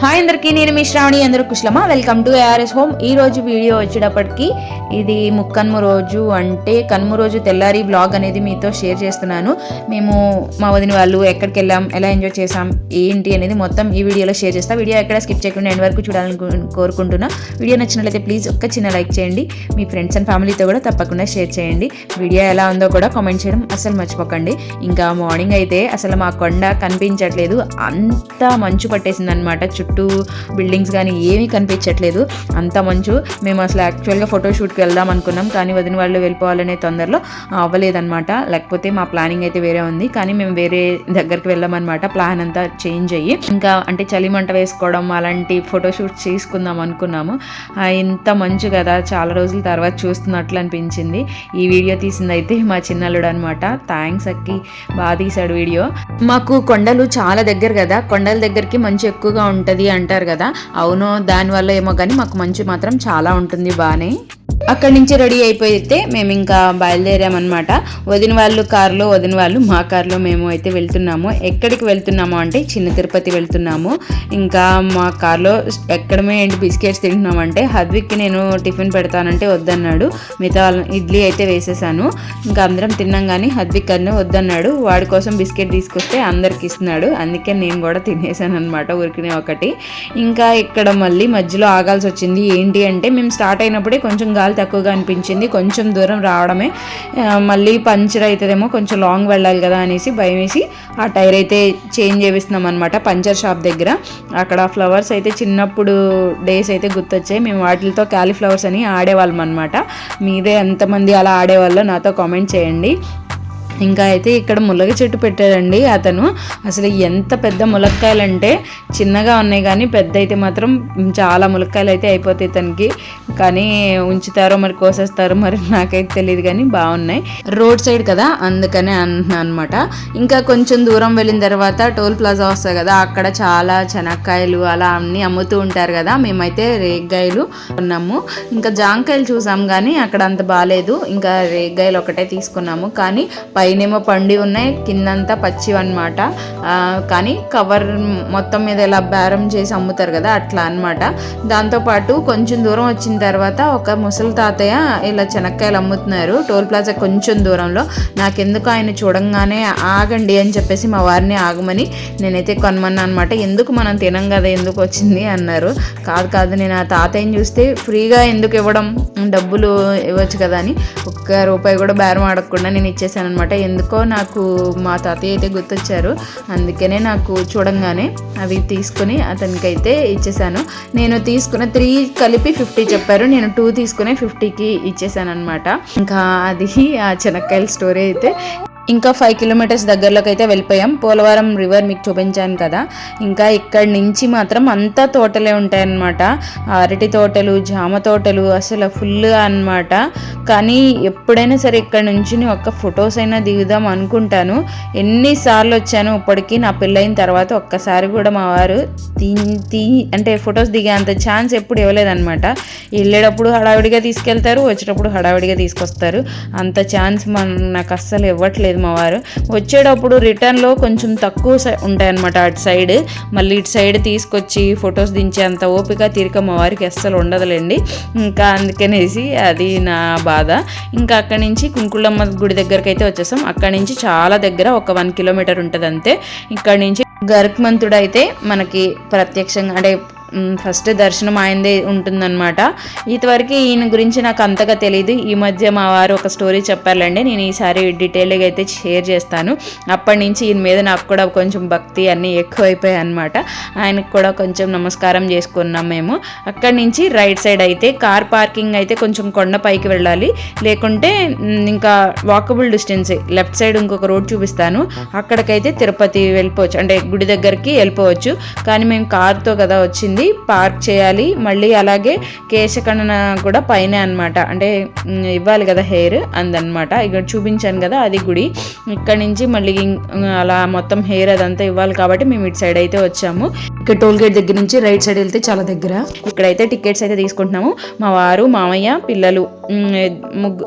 Hi అందరికీ నేను మీ శ్రావణి అందరూ కుశలమా? వెల్కమ్ టు ఏఆర్ఎస్ హోమ్ ఈ రోజు వీడియో వచ్చేటప్పటికి ఇది ముక్కన్ము రోజు అంటే కనుమ రోజు తెల్లారి బ్లాగ్ అనేది మీతో షేర్ చేస్తున్నాను. మేము మా వదిన వాళ్ళు ఎక్కడికి వెళ్ళాం ఎలా ఎంజాయ్ చేసాం ఏంటి అనేది మొత్తం ఈ వీడియోలో షేర్ చేస్తాం. వీడియో ఎక్కడ స్కిప్ చేయకుండా ఎండ్ వరకు చూడాలని కోరుకుంటున్నా. వీడియో నచ్చినట్లయితే ప్లీజ్ ఒక్క చిన్న లైక్ చేయండి. మీ ఫ్రెండ్స్ అండ్ ఫ్యామిలీతో కూడా తప్పకుండా షేర్ చేయండి. వీడియో ఎలా ఉందో కూడా కామెంట్ చేయడం అసలు మర్చిపోకండి. ఇంకా మార్నింగ్ అయితే అసలు మా కొండ కనిపించట్లేదు. అంత మంచు పట్టేసింది అనమాట చుట్టూ బిల్డింగ్స్ కానీ ఏమీ కనిపించట్లేదు. అంత మంచు. మేము అసలు యాక్చువల్గా ట్రిప్కి వెళ్దాం అనుకున్నాం కానీ వదిన వాళ్ళు వెళ్ళిపోవాలనే తొందరలో అవ్వలేదన్నమాట. లేకపోతే మా ప్లానింగ్ అయితే వేరే ఉంది కానీ మేము వేరే దగ్గరికి వెళ్ళామన్నమాట ప్లాన్ అంతా చేంజ్ అయ్యి. ఇంకా అంటే చలి మంట వేసుకోవడం అలాంటి ఫోటోషూట్స్ చేసుకుందాం అనుకున్నాము. ఇంత మంచు కదా చాలా రోజుల తర్వాత చూస్తున్నట్లు అనిపించింది. ఈ వీడియో తీసింది అయితే మా చిన్నల్లుడు అనమాట థ్యాంక్స్ అక్కి బాగా తీశాడు వీడియో. మాకు కొండలు చాలా దగ్గర కదా కొండల దగ్గరికి మంచు ఎక్కువగా ఉంటుంది అంటారు కదా. అవును దానివల్ల ఏమో కానీ మాకు మంచు మాత్రం చాలా ఉంటుంది బాగానే అక్కడి నుంచి రెడీ అయిపోయితే మేము ఇంకా బయలుదేరామన్నమాట. వదిన వాళ్ళు కారులో వదిన వాళ్ళు మా కారులో మేము అయితే వెళ్తున్నాము. ఎక్కడికి వెళ్తున్నాము అంటే చిన్న తిరుపతి వెళ్తున్నాము. ఇంకా మా కారులో ఎక్కడమే ఏంటి బిస్కెట్స్ తింటున్నామంటే హద్విక్కి నేను టిఫిన్ పెడతానంటే వద్దన్నాడు. మిగతా వాళ్ళు ఇడ్లీ అయితే వేసేసాను. ఇంకా అందరం తిన్నాం కానీ హద్విక్ అన్న వద్దన్నాడు. వాడి కోసం బిస్కెట్ తీసుకొస్తే అందరికి ఇస్తున్నాడు. అందుకే నేను కూడా తినేసాను అనమాట ఊరికినే ఒకటి. ఇంకా ఇక్కడ మళ్ళీ మధ్యలో ఆగాల్సి వచ్చింది. ఏంటి అంటే మేము స్టార్ట్ అయినప్పుడే కొంచెం గాలి తక్కువగా అనిపించింది. కొంచెం దూరం రావడమే. మళ్ళీ పంచర్ అవుతుందేమో కొంచెం లాంగ్ వెళ్ళాలి కదా అనేసి భయం వేసి ఆ టైర్ అయితే చేంజ్ చేపిస్తున్నాం అనమాట పంచర్ షాప్ దగ్గర. అక్కడ ఫ్లవర్స్ అయితే చిన్నప్పుడు డేస్ అయితే గుర్తొచ్చాయి. మేము వాటితో క్యాలీఫ్లవర్స్ అని ఆడేవాళ్ళం అనమాట మీరే ఎంతమంది అలా ఆడేవాళ్ళో నాతో కామెంట్ చేయండి. ఇంకా అయితే ఇక్కడ ములగ చెట్టు పెట్టాడండి అతను. అసలు ఎంత పెద్ద ములక్కాయలు అంటే చిన్నగా ఉన్నాయి కానీ పెద్ద అయితే మాత్రం చాలా ములక్కాయలు అయితే అయిపోతాయి తనకి. కానీ ఉంచుతారో మరి కోసేస్తారో మరి నాకైతే తెలియదు కానీ బాగున్నాయి. రోడ్ సైడ్ కదా అందుకనే అంటున్నా అనమాట ఇంకా కొంచెం దూరం వెళ్ళిన తర్వాత టోల్ ప్లాజా వస్తుంది కదా అక్కడ చాలా చెనక్కాయలు అలా అన్నీ అమ్ముతూ ఉంటారు కదా మేమైతే రేగ్గాయలు కొన్నాము. ఇంకా జాంకాయలు చూసాం కానీ అక్కడ అంత బాగాలేదు ఇంకా రేగ్గాయలు ఒకటే తీసుకున్నాము. కానీ పైనేమో పండి ఉన్నాయి కిందంతా పచ్చివి అనమాట కానీ కవర్ మొత్తం మీద ఇలా బేరం చేసి అమ్ముతారు కదా అట్లా అనమాట దాంతోపాటు కొంచెం దూరం వచ్చిన తర్వాత ఒక ముసలి తాతయ్య ఇలా చెనక్కాయలు అమ్ముతున్నారు టోల్ ప్లాజా కొంచెం దూరంలో. నాకెందుకు ఆయన చూడంగానే ఆగండి అని చెప్పేసి మా వారిని ఆగమని నేనైతే కొనమన్నా అనమాట ఎందుకు మనం తినం కదా ఎందుకు వచ్చింది అన్నారు. కాదు కాదు నేను ఆ తాతయ్యని చూస్తే ఫ్రీగా ఎందుకు ఇవ్వడం డబ్బులు ఇవ్వచ్చు కదా అని ఒక్క రూపాయి కూడా బేరం ఆడకుండా నేను ఇచ్చేసాను అనమాట ఎందుకో నాకు మా తాతయ్య అయితే గుర్తొచ్చారు. అందుకనే నాకు చూడంగానే అవి తీసుకుని అతనికైతే ఇచ్చేసాను. నేను తీసుకున్న త్రీ కలిపి ఫిఫ్టీ చెప్పారు. నేను టూ తీసుకునే ఫిఫ్టీకి ఇచ్చేసాను అనమాట ఇంకా అది ఆ చెనక్కాయల స్టోరీ అయితే ఇంకా ఫైవ్ కిలోమీటర్స్ దగ్గరలోకి అయితే వెళ్ళిపోయాం. పోలవరం రివర్ మీకు చూపించాను కదా. ఇంకా ఇక్కడి నుంచి మాత్రం అంతా తోటలే ఉంటాయన్నమాట. అరటి తోటలు జామ తోటలు అసలు ఫుల్గా అన్నమాట. కానీ ఎప్పుడైనా సరే ఇక్కడ నుంచి ఒక్క ఫొటోస్ అయినా దిగుదాం అనుకుంటాను. ఎన్నిసార్లు వచ్చాను ఇప్పటికీ నా పెళ్ళైన తర్వాత ఒక్కసారి కూడా మా వారు తీ తీ అంటే ఫొటోస్ దిగే అంత ఛాన్స్ ఎప్పుడు ఇవ్వలేదన్నమాట. వెళ్ళేటప్పుడు హడావిడిగా తీసుకెళ్తారు వచ్చేటప్పుడు హడావిడిగా తీసుకొస్తారు. అంత ఛాన్స్ మన నాకు అస్సలు ఇవ్వట్లేదు మా వారు. వచ్చేటప్పుడు రిటర్న్లో కొంచెం తక్కువ సై- ఉంటాయన్నమాట అటు సైడ్. మళ్ళీ ఇటు సైడ్ తీసుకొచ్చి ఫొటోస్ దించే అంత ఓపిక తీరిక మా వారికి అస్సలు ఉండదులేండి. ఇంకా అందుకనేసి అది నా బాధ. ఇంకా అక్కడి నుంచి కుంకుళమ్మ గుడి దగ్గరికి అయితే వచ్చేసాం. అక్కడి నుంచి చాలా దగ్గర ఒక వన్ కిలోమీటర్ ఉంటుంది అంతే ఇక్కడ నుంచి గరుక్మంతుడు అయితే మనకి ప్రత్యక్షంగా అంటే ఫస్ట్ దర్శనం ఆయనదే ఉంటుందన్నమాట. ఇంతవరకు ఈయన గురించి నాకు అంతగా తెలియదు ఈ మధ్య మా వారు ఒక స్టోరీ చెప్పాలండి. నేను ఈసారి డీటెయిల్గా అయితే షేర్ చేస్తాను. అప్పటి నుంచి ఈయన మీద నాకు కూడా కొంచెం భక్తి అన్నీ ఎక్కువైపోయాయి అనమాట ఆయనకు కూడా కొంచెం నమస్కారం చేసుకున్నాం మేము. అక్కడి నుంచి రైట్ సైడ్ అయితే కార్ పార్కింగ్ అయితే కొంచెం కొండ పైకి వెళ్ళాలి. లేకుంటే ఇంకా వాకబుల్ డిస్టెన్సే లెఫ్ట్ సైడ్ ఇంకొక రోడ్ చూపిస్తాను. అక్కడికైతే తిరుపతి వెళ్ళిపోవచ్చు. అంటే గుడి దగ్గరికి వెళ్ళిపోవచ్చు. కానీ మేము కార్తో కదా వచ్చింది. పార్క్ చేయాలి. మళ్ళీ అలాగే కేశకణన కూడా పైనే అన్నమాట. అంటే ఇవ్వాలి కదా హెయిర్ అందనమాట ఇక్కడ చూపించాను కదా అది గుడి. ఇక్కడ నుంచి మళ్ళీ అలా మొత్తం హెయిర్ అదంతా ఇవ్వాలి కాబట్టి మేము ఇటు సైడ్ అయితే వచ్చాము. ఇక్కడ టోల్ గేట్ దగ్గర నుంచి రైట్ సైడ్ వెళ్తే చాలా దగ్గర. ఇక్కడైతే టికెట్స్ అయితే తీసుకుంటున్నాము. మా వారు మామయ్య పిల్లలు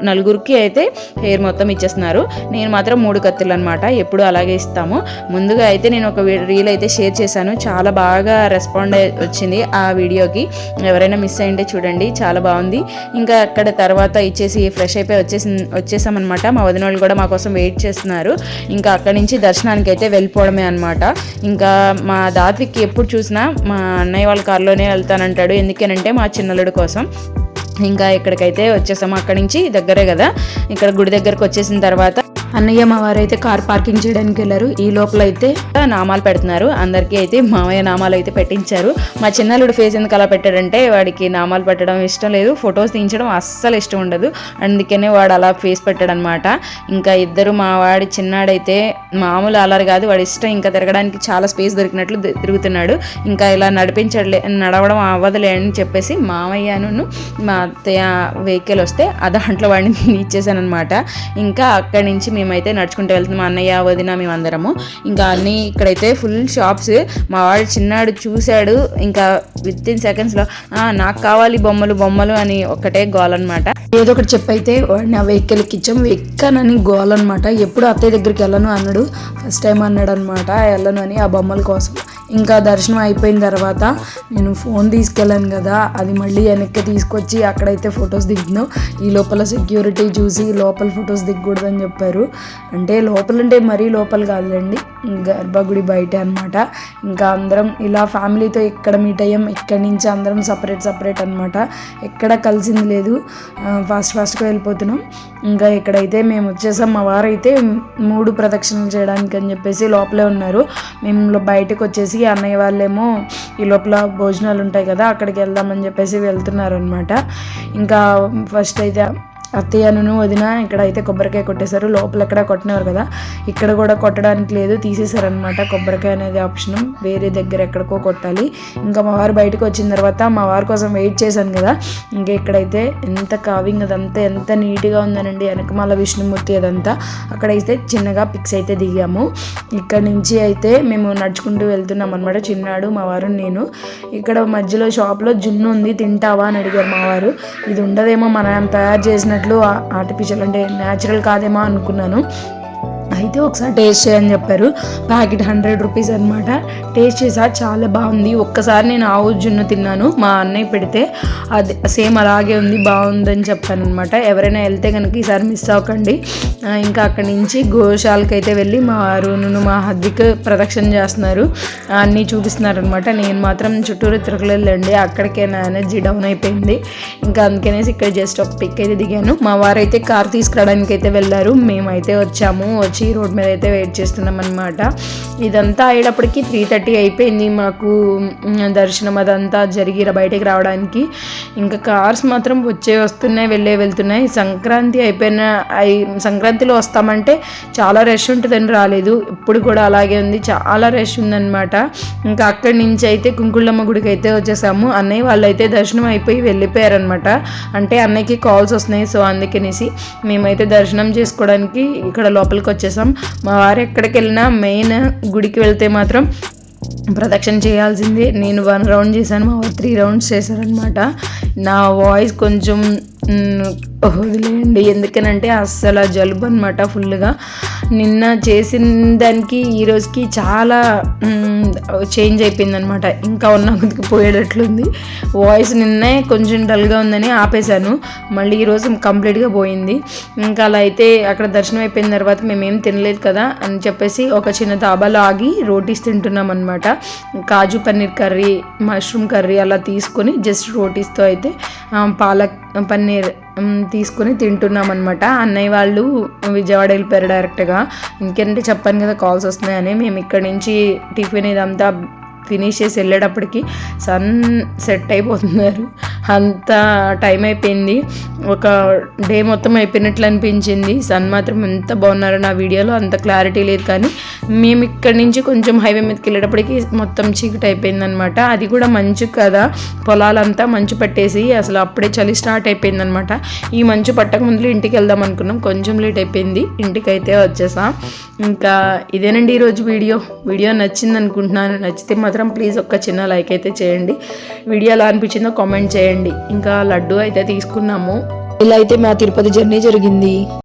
నలుగురికి అయితే హెయిర్ మొత్తం ఇచ్చేస్తున్నారు. నేను మాత్రం మూడు కత్తులు అనమాట ఎప్పుడు అలాగే ఇస్తాము. ముందుగా అయితే నేను ఒక రీల్ అయితే షేర్ చేశాను. చాలా బాగా రెస్పాండ్ వచ్చింది ఆ వీడియోకి. ఎవరైనా మిస్ అయింటే చూడండి చాలా బాగుంది. ఇంకా అక్కడ తర్వాత ఇచ్చేసి ఫ్రెష్ అయిపోయి వచ్చేసి వచ్చేసామన్నమాట. మా వదిన వాళ్ళు కూడా మా కోసం వెయిట్ చేస్తున్నారు. ఇంకా అక్కడి నుంచి దర్శనానికి అయితే వెళ్ళిపోవడమే అనమాట ఇంకా మా దాత్విక్కి ఎప్పుడు చూసినా మా అన్నయ్య వాళ్ళ కారులోనే వెళ్తానంటాడు. ఎందుకేనంటే మా చిన్నలుడు కోసం. ఇంకా ఇక్కడికైతే వచ్చేసాము అక్కడి నుంచి దగ్గరే కదా. ఇక్కడ గుడి దగ్గరకు వచ్చేసిన తర్వాత అన్నయ్య మా వారు అయితే కార్ పార్కింగ్ చేయడానికి వెళ్ళారు. ఈ లోపల అయితే నామాలు పెడుతున్నారు. అందరికీ అయితే మామయ్య నామాలు అయితే పెట్టించారు. మా చిన్నల్లుడు ఫేస్ ఎందుకు అలా పెట్టాడంటే వాడికి నామాలు పెట్టడం ఇష్టం లేదు. ఫొటోస్ తీయించడం అస్సలు ఇష్టం ఉండదు. అందుకనే వాడు అలా ఫేస్ పెట్టాడనమాట. ఇంకా ఇద్దరు మా వాడి చిన్నాడైతే మామూలు అలర్ కాదు. వాడి ఇష్టం ఇంకా తిరగడానికి చాలా స్పేస్ దొరికినట్లు తిరుగుతున్నాడు. ఇంకా ఇలా నడిపించడలే నడవడం అవ్వదులే అని చెప్పేసి మామయ్యను మా అత్తయ్య వెహికల్ వస్తే ఆ దాంట్లో వాడిని ఇచ్చేసాను అనమాట ఇంకా అక్కడి నుంచి మేమైతే నడుచుకుంటూ వెళ్తున్నాం. అన్నయ్య వదిన మేమందరము. ఇంకా అన్ని ఇక్కడైతే ఫుల్ షాప్స్ మా వాడు చిన్నాడు చూశాడు. ఇంకా విత్ ఇన్ సెకండ్స్లో నాకు కావాలి బొమ్మలు బొమ్మలు అని ఒకటే గోల్ అనమాట ఏదో ఒకటి చెప్పైతే వాడిని ఆ వెహికల్కి ఇచ్చాం ఎక్కనని గోల్ అనమాట ఎప్పుడు అత్తయ్య దగ్గరికి వెళ్ళను అన్నాడు. ఫస్ట్ టైం అన్నాడు అనమాట వెళ్ళను అని ఆ బొమ్మల కోసం. ఇంకా దర్శనం అయిపోయిన తర్వాత నేను ఫోన్ తీసుకెళ్ళాను కదా అది మళ్ళీ వెనక్కి తీసుకొచ్చి అక్కడైతే ఫొటోస్ దిగుతున్నాం ఈ లోపల సెక్యూరిటీ చూసి లోపల ఫొటోస్ దిగకూడదని చెప్పారు. అంటే లోపలంటే మరీ లోపల కాదులేండి గర్భగుడి బయట అనమాట ఇంకా అందరం ఇలా ఫ్యామిలీతో ఇక్కడ మీట్ అయ్యాం ఇక్కడి నుంచి అందరం సపరేట్ సపరేట్ అనమాట ఎక్కడ కలిసింది లేదు ఫాస్ట్ ఫాస్ట్గా వెళ్ళిపోతున్నాం. ఇంకా ఇక్కడైతే మేము వచ్చేసాం మా వారైతే మూడు ప్రదక్షిణలు చేయడానికి అని చెప్పేసి లోపలే ఉన్నారు. మేము బయటకు వచ్చేసి అన్నయ్య వాళ్ళేమో ఈ లోపల భోజనాలు ఉంటాయి కదా అక్కడికి వెళ్దామని చెప్పేసి వెళ్తున్నారు అనమాట ఇంకా ఫస్ట్ అయితే అత్తయ్యను వదిన ఇక్కడ అయితే కొబ్బరికాయ కొట్టేశారు. లోపల ఎక్కడ కొట్టినారు కదా. ఇక్కడ కూడా కొట్టడానికి లేదు. తీసేశారనమాట కొబ్బరికాయ అనేది ఆప్షన్. వేరే దగ్గర ఎక్కడికో కొట్టాలి. ఇంకా మా వారు బయటకు వచ్చిన తర్వాత మా వారి కోసం వెయిట్ చేశాను కదా. ఇంకా ఇక్కడైతే ఎంత కావింగ్ అదంతా ఎంత నీట్గా ఉందనండి. వెనకమాల విష్ణుమూర్తి అదంతా. అక్కడైతే చిన్నగా పిక్స్ అయితే దిగాము. ఇక్కడ నుంచి అయితే మేము నడుచుకుంటూ వెళ్తున్నాం అనమాట చిన్నాడు మా వారు నేను. ఇక్కడ మధ్యలో షాప్లో జున్ను ఉంది. తింటావా అని అడిగారు మా వారు. ఇది ఉండదేమో మనం తయారు చేసిన చెప్పినట్లు ఆర్టిఫిషియల్ అంటే న్యాచురల్ కాదేమో అనుకున్నాను. అయితే ఒకసారి టేస్ట్ చేయని చెప్పారు. ప్యాకెట్ హండ్రెడ్ రూపీస్ అనమాట టేస్ట్ చేసా చాలా బాగుంది. ఒక్కసారి నేను ఆవు జున్ను తిన్నాను. మా అన్నయ్య పెడితే అది సేమ్ అలాగే ఉంది బాగుందని చెప్పాను అనమాట ఎవరైనా వెళ్తే కనుక ఈసారి మిస్ అవ్వకండి. ఇంకా అక్కడి నుంచి గోశాలకి అయితే వెళ్ళి మా అరుణును మా హద్దికి ప్రదక్షిణ చేస్తున్నారు. అన్నీ చూపిస్తున్నారు అనమాట నేను మాత్రం చుట్టూరు తిరగలేదండి అక్కడికే నా ఎనర్జీ డౌన్ అయిపోయింది. ఇంకా అందుకనేసి ఇక్కడ జస్ట్ ఒక పిక్ అయితే దిగాను. మా వారైతే కార్ తీసుకురావడానికి అయితే వెళ్ళారు. మేమైతే వచ్చాము. వచ్చి రోడ్ మీద అయితే వెయిట్ చేస్తున్నాం అనమాట ఇదంతా అయ్యేటప్పటికి త్రీ థర్టీ అయిపోయింది మాకు దర్శనం అదంతా జరిగి బయటకు రావడానికి. ఇంకా కార్స్ మాత్రం వచ్చే వస్తున్నాయి వెళ్ళే వెళ్తున్నాయి. సంక్రాంతి అయిపోయిన అయి- సంక్రాంతిలో వస్తామంటే చాలా రష్ ఉంటుందని రాలేదు. ఇప్పుడు కూడా అలాగే ఉంది చాలా రష్ ఉందన్నమాట. ఇంకా అక్కడి నుంచి అయితే కుంకుళ్ళమ్మ గుడికి అయితే వచ్చేసాము. అన్నయ్య వాళ్ళు అయితే దర్శనం అయిపోయి వెళ్ళిపోయారనమాట అంటే అన్నయ్యకి కాల్స్ వస్తున్నాయి సో అందుకనేసి మేమైతే దర్శనం చేసుకోవడానికి ఇక్కడ లోపలికి వచ్చేసాం. మా వారు ఎక్కడికి వెళ్ళినా మెయిన్ గుడికి వెళ్తే మాత్రం ప్రదక్షిణ చేయాల్సిందే. నేను వన్ రౌండ్ చేశాను మా వారు త్రీ రౌండ్స్ చేశారనమాట నా వాయిస్ కొంచెం వదిలేయండి. ఎందుకనంటే అస్సలు జలుబు అనమాట ఫుల్గా నిన్న చేసిన దానికి ఈ రోజుకి చాలా చేంజ్ అయిపోయింది అనమాట ఇంకా ఉన్న కొద్దికి పోయేటట్లుంది. వాయిస్ నిన్నే కొంచెం డల్గా ఉందని ఆపేశాను. మళ్ళీ ఈరోజు కంప్లీట్గా పోయింది. ఇంకా అలా అయితే అక్కడ దర్శనం అయిపోయిన తర్వాత మేమేం తినలేదు కదా అని చెప్పేసి ఒక చిన్న దాబాలో ఆగి రోటీస్ తింటున్నాం అనమాట kaju paneer curry mushroom curry అలా తీసుకొని జస్ట్ రోటీస్తో అయితే పాలక్ పన్నీర్ తీసుకుని తీసుకొని తింటున్నాం అనమాట అన్నయ్య వాళ్ళు విజయవాడ వెళ్ళిపోయారు డైరెక్ట్గా. ఇంకేంటే చెప్పాను కదా కాల్స్ వస్తున్నాయని. మేము ఇక్కడ నుంచి టిఫిన్ ఇదంతా ఫినిష్ చేసి వెళ్ళేటప్పటికి సన్ సెట్ అయిపోతున్నారు. అంత టైం అయిపోయింది. ఒక డే మొత్తం అయిపోయినట్లు అనిపించింది. సన్ మాత్రం ఎంత బాగున్నారో నా వీడియోలో అంత క్లారిటీ లేదు కానీ మేము ఇక్కడి నుంచి కొంచెం హైవే మీదకి వెళ్ళేటప్పటికి మొత్తం చీకటి అయిపోయింది అనమాట అది కూడా మంచు కదా. పొలాలంతా మంచు పట్టేసి అసలు అప్పుడే చలి స్టార్ట్ అయిపోయింది అనమాట ఈ మంచు పట్టక ముందు ఇంటికి వెళ్దాం అనుకున్నాం. కొంచెం లేట్ అయిపోయింది. ఇంటికి అయితే వచ్చేసాం. ఇంకా ఇదేనండి ఈరోజు వీడియో. వీడియో నచ్చింది అనుకుంటున్నాను నచ్చితే మాత్రం ప్లీజ్ ఒక్క చిన్న లైక్ అయితే చేయండి. వీడియో ఎలా అనిపించిందో కామెంట్ చేయండి. చేయండి. ఇంకా లడ్డు అయితే తీసుకున్నాము. ఇలా అయితే మా తిరుపతి జర్నీ జరిగింది.